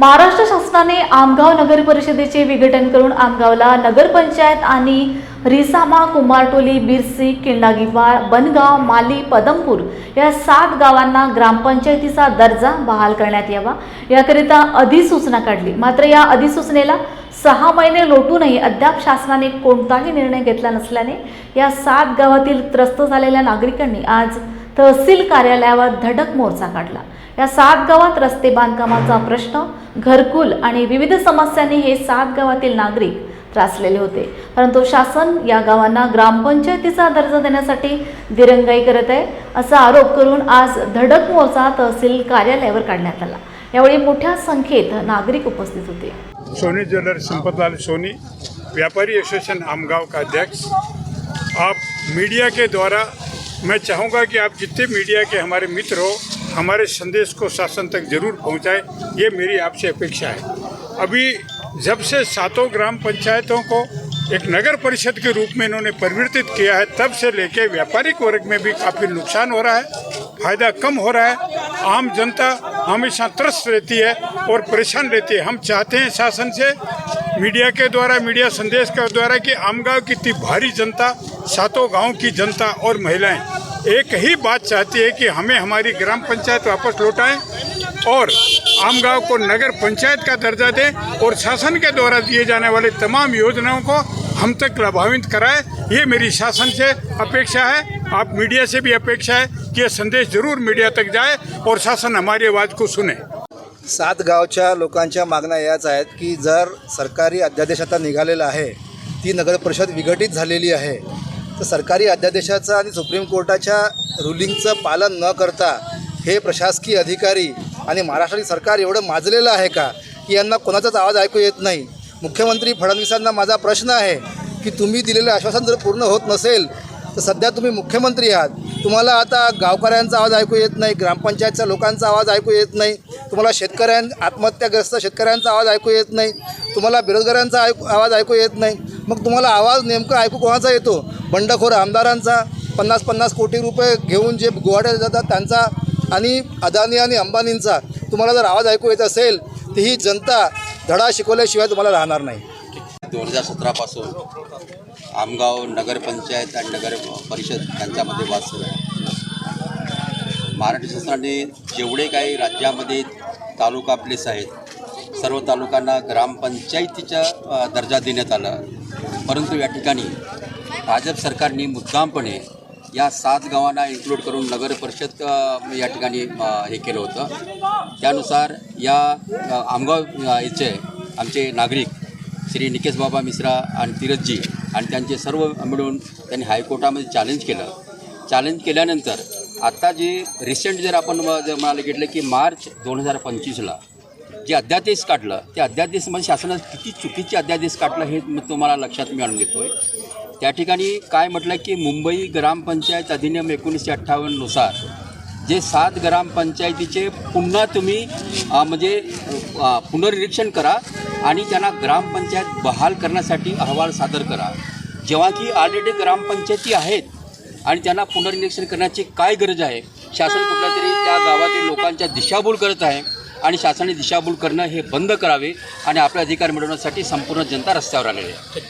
महाराष्ट्र शासनाने आमगाव नगर परिषदेचे विघटन करून आमगावला नगरपंचायत आणि रिसामा कुमारटोली बिरसी किंडागिवा बनगाव माली पदमपूर या सात गावांना ग्रामपंचायतीचा दर्जा बहाल करण्यात यावा. याकरिता अधिसूचना काढली. मात्र या अधिसूचनेला सहा महिने लोटूनही अद्याप शासनाने कोणताही निर्णय घेतला नसल्याने या सात गावातील त्रस्त झालेल्या नागरिकांनी आज तहसील कार्यालयावर धडक मोर्चा काढला. या सात गावात रस्ते बांधकामाचा प्रश्न घरकुल आणि विविध समस्यांनी हे सात गावातील नागरिक त्रासलेले होते. परंतु शासन या गावांना ग्रामपंचायतीचा दर्जा देण्यासाठी दिरंगाई करत आहे असा आरोप करून आज धडक मोर्चा तहसील कार्यालयावर काढण्यात आला. यावेळी मोठ्या संख्येत नागरिक उपस्थित होते. सोनी ज्वेलर संपतलाल सोनी व्यापारी एसोसिएशन आमगाव का अध्यक्ष आप मीडिया के द्वारा मैं चाहूँगा कि आप जितने मीडिया के हमारे मित्र हो, हमारे संदेश को शासन तक ज़रूर पहुँचाएँ, ये मेरी आपसे अपेक्षा है। अभी जब से सातों ग्राम पंचायतों को एक नगर परिषद के रूप में इन्होंने परिवर्तित किया है, तब से लेके व्यापारिक वर्ग में भी काफ़ी नुकसान हो रहा है, फ़ायदा कम हो रहा है। आम जनता हमेशा त्रस्त रहती है और परेशान रहती है। हम चाहते हैं शासन से, मीडिया के द्वारा, मीडिया संदेश के द्वारा कि आमगांव की इतनी भारी जनता, सातों गाँव की जनता और महिलाएँ, एक ही बात चाहती है कि हमें हमारी ग्राम पंचायत वापस लौटाएँ और आमगांव को नगर पंचायत का दर्जा दें और शासन के द्वारा दिए जाने वाले तमाम योजनाओं को हम तक लाभान्वित कराए। ये मेरी शासन से अपेक्षा है। आप मीडिया से भी अपेक्षा है। ये संदेश जरूर मीडिया तक जाए और शासन हमारी आवाज़ को सुने। सात गावच्या लोकांच्या मागण्या याच आहेत की जर सरकारी अध्यादेश आता निघालेला आहे ती नगर परिषद विघटित झालेली आहे तर सरकारी अध्यादेशाचं आणि सुप्रीम कोर्टाच्या रुलिंगचं पालन न करता हे प्रशासकीय अधिकारी आणि महाराष्ट्रातील सरकार एवढं माजलेलं आहे का की यांना कोणाचाच आवाज ऐकू येत नाही? मुख्यमंत्री फडणवीसांना माझा प्रश्न आहे की तुम्ही दिलेलं आश्वासन जर पूर्ण होत नसेल तर सध्या तुम्ही मुख्यमंत्री आहात. तुम्हाला आता गावकऱ्यांचा आवाज ऐकू येत नाही ग्रामपंचायतच्या लोकांचा आवाज ऐकू येत नाही तुम्हाला शेतकऱ्यां आत्महत्याग्रस्त शेतकऱ्यांचा आवाज ऐकू येत नाही तुम्हाला बेरोजगारांचा ऐकू आवाज ऐकू येत नाही. मग तुम्हाला आवाज नेमका ऐकू कोणाचा येतो? बंडखोर आमदारांचा. पन्नास पन्नास कोटी रुपये घेऊन जे गोवाड्या जातात त्यांचा आणि अदानी आणि अंबानींचा. तुम्हाला जर आवाज ऐकू येत असेल तर ही जनता धडा शिकवल्याशिवाय तुम्हाला राहणार नाही. दोन हजार सतरापासून आमगाव नगरपंचायत आणि नगर परिषद यांच्यामध्ये वाद सुरू आहे. महाराष्ट्र शासनाने जेवढे काही राज्यामध्ये तालुका प्लेस आहेत सर्व तालुकांना ग्रामपंचायतीचा दर्जा देण्यात आला. परंतु या ठिकाणी भाजप सरकारने मुद्दामपणे या सात गावांना इन्क्लूड करून नगर परिषद या ठिकाणी हे केलं होतं. त्यानुसार या आमगाव याचे आमचे नागरिक श्री निकेश बाबा मिश्रा आणि तीरथजी आणि त्यांचे सर्व मिळून त्यांनी हायकोर्टामध्ये चॅलेंज केलं. चॅलेंज केल्यानंतर आत्ता जे रिसेंट जर आपण जर म्हणायला घेतलं की मार्च दोन हजार पंचवीसला जे अध्यादेश काढलं ते अध्यादेशमध्ये शासनानं किती चुकीचे अध्यादेश काढलं हे मी तुम्हाला लक्षात मी आणून घेतो आहे त्या ठिकाणी काय म्हटलं की मुंबई ग्रामपंचायत अधिनियम एकोणीसशे अठ्ठावन्ननुसार जे सात ग्रामपंचायतीचे पुन्हा तुम्ही म्हणजे पुनर्निरीक्षण करा आणि त्यांना ग्रामपंचायत बहाल करण्यासाठी अहवाल सादर करा. जेव्हा की ऑलरेडी ग्रामपंचायती आहेत आणि त्यांना पुनर्निरीक्षण करण्याची काय गरज आहे? शासन कुठल्या तरी त्या गावातील लोकांच्या दिशाभूल करत आहे आणि शासनाने दिशाभूल करणं हे बंद करावे आणि आपले अधिकार मिळवण्यासाठी संपूर्ण जनता रस्त्यावर आलेली आहे.